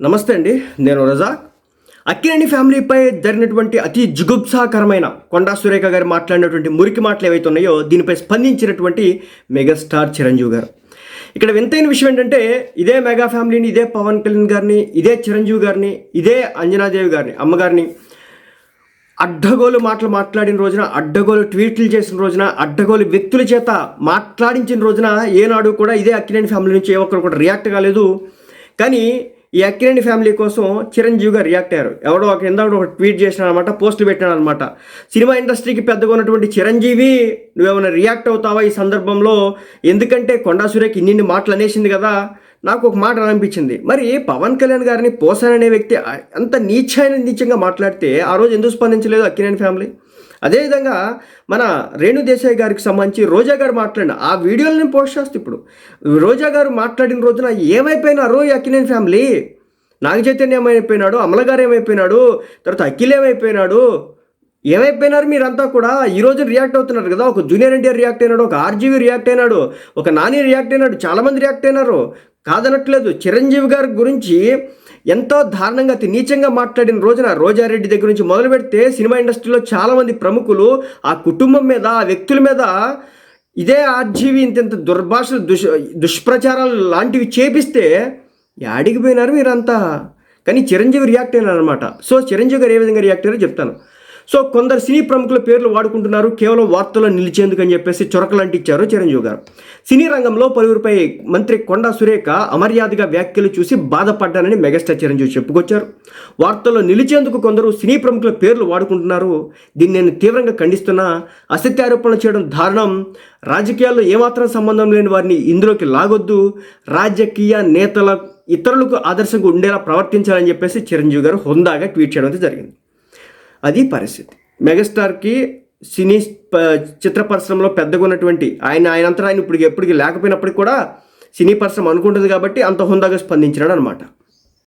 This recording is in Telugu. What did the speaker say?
నమస్తే అండి నేను రజాక్. అక్కినేని ఫ్యామిలీపై జరిగినటువంటి అతి జుగుప్సాకరమైన కొండా సురేఖ గారు మాట్లాడినటువంటి మురికి మాటలు ఏవైతే ఉన్నాయో దీనిపై స్పందించినటువంటి మెగాస్టార్ చిరంజీవి గారు. ఇక్కడ వింతైన విషయం ఏంటంటే ఇదే మెగా ఫ్యామిలీని ఇదే పవన్ కళ్యాణ్ గారిని ఇదే చిరంజీవి గారిని ఇదే అంజనాదేవి గారిని అమ్మగారిని అడ్డగోలు మాటలు మాట్లాడిన రోజున అడ్డగోలు ట్వీట్లు చేసిన రోజున అడ్డగోలు వ్యక్తుల చేత మాట్లాడించిన రోజున ఏనాడు కూడా ఇదే అక్కినేని ఫ్యామిలీ నుంచి ఏ ఒక్కరు కూడా రియాక్ట్ కాలేదు. కానీ ఈ అక్కిరెడ్డి ఫ్యామిలీ కోసం చిరంజీవి గారు రియాక్ట్ అయ్యారు. ఎవడో ఒక కింద ఒక ట్వీట్ చేసినాడు అనమాట పోస్టులు పెట్టినాడు అనమాట సినిమా ఇండస్ట్రీకి పెద్దగా ఉన్నటువంటి చిరంజీవి నువ్వేమైనా రియాక్ట్ అవుతావా ఈ సందర్భంలో? ఎందుకంటే కొండా సురేఖ్ ఇన్నిన్ని మాటలు అనేసింది కదా నాకు ఒక మాట అనిపించింది. మరి పవన్ కళ్యాణ్ గారిని పోసాననే వ్యక్తి అంత నీచమైన నీచంగా మాట్లాడితే ఆ రోజు ఎందుకు స్పందించలేదు అక్కినేని ఫ్యామిలీ? అదేవిధంగా మన రేణు దేశాయ్ గారికి సంబంధించి రోజా గారు మాట్లాడిన ఆ వీడియోలు నేను పోస్ట్ చేస్తాను ఇప్పుడు. రోజా గారు మాట్లాడిన రోజున ఏమైపోయినారు ఈ అక్కినేని ఫ్యామిలీ? నాగ చైతన్య ఏమైపోయినాడు? అమల గారు ఏమైపోయినాడు? తర్వాత అఖిల్ ఏమైపోయినాడు? ఏమైపోయినారు మీరంతా కూడా? ఈ రోజు రియాక్ట్ అవుతున్నారు కదా ఒక జూనియర్ ఎన్టీఆర్ రియాక్ట్ అయినాడు ఒక ఆర్జీవి రియాక్ట్ అయినాడు ఒక నాని రియాక్ట్ అయినాడు చాలామంది రియాక్ట్ అయినారు. కాదనట్లేదు చిరంజీవి గారి గురించి ఎంతో దారుణంగా అతి నీచంగా మాట్లాడిన రోజున రోజారెడ్డి దగ్గర నుంచి మొదలు పెడితే సినిమా ఇండస్ట్రీలో చాలామంది ప్రముఖులు ఆ కుటుంబం మీద ఆ వ్యక్తుల మీద ఇదే ఆర్జీవి ఇంత దుర్భాష దుర్భాషలు దుష్ దుష్ప్రచారాలు లాంటివి చేపిస్తే యాడికి పోయినారు మీరంతా. కానీ చిరంజీవి రియాక్ట్ అయినారనమాట సో చిరంజీవి గారు ఏ విధంగా రియాక్ట్ అయ్యారో చెప్తాను. సో కొందరు సినీ ప్రముఖుల పేర్లు వాడుకుంటున్నారు కేవలం వార్తల్లో నిలిచేందుకు అని చెప్పేసి చొరకలు అంటించారు చిరంజీవి గారు. సినీ రంగంలో పలువురిపై మంత్రి కొండా సురేఖ అమర్యాదగా వ్యాఖ్యలు చూసి బాధపడ్డానని మెగాస్టార్ చిరంజీవి చెప్పుకొచ్చారు. వార్తల్లో నిలిచేందుకు కొందరు సినీ ప్రముఖుల పేర్లు వాడుకుంటున్నారు. దీన్ని నేను తీవ్రంగా ఖండిస్తున్నా. అసత్యారోపణలు చేయడం దారుణం. రాజకీయాల్లో ఏమాత్రం సంబంధం లేని వారిని ఇందులోకి లాగొద్దు. రాజకీయ నేతల ఇతరులకు ఆదర్శంగా ఉండేలా ప్రవర్తించాలని చెప్పేసి చిరంజీవి గారు హుందాగా ట్వీట్ చేయడం జరిగింది. అది పరిస్థితి. మెగాస్టార్కి సినీ ప- చిత్ర పరిశ్రమలో పెద్దగా ఉన్నటువంటి ఆయన ఆయనంతా ఆయన ఇప్పుడు ఎప్పటికీ లేకపోయినప్పటికీ కూడా సినీ పరిశ్రమ అనుకుంటుంది కాబట్టి అంత హుందాగా స్పందించినాడు అనమాట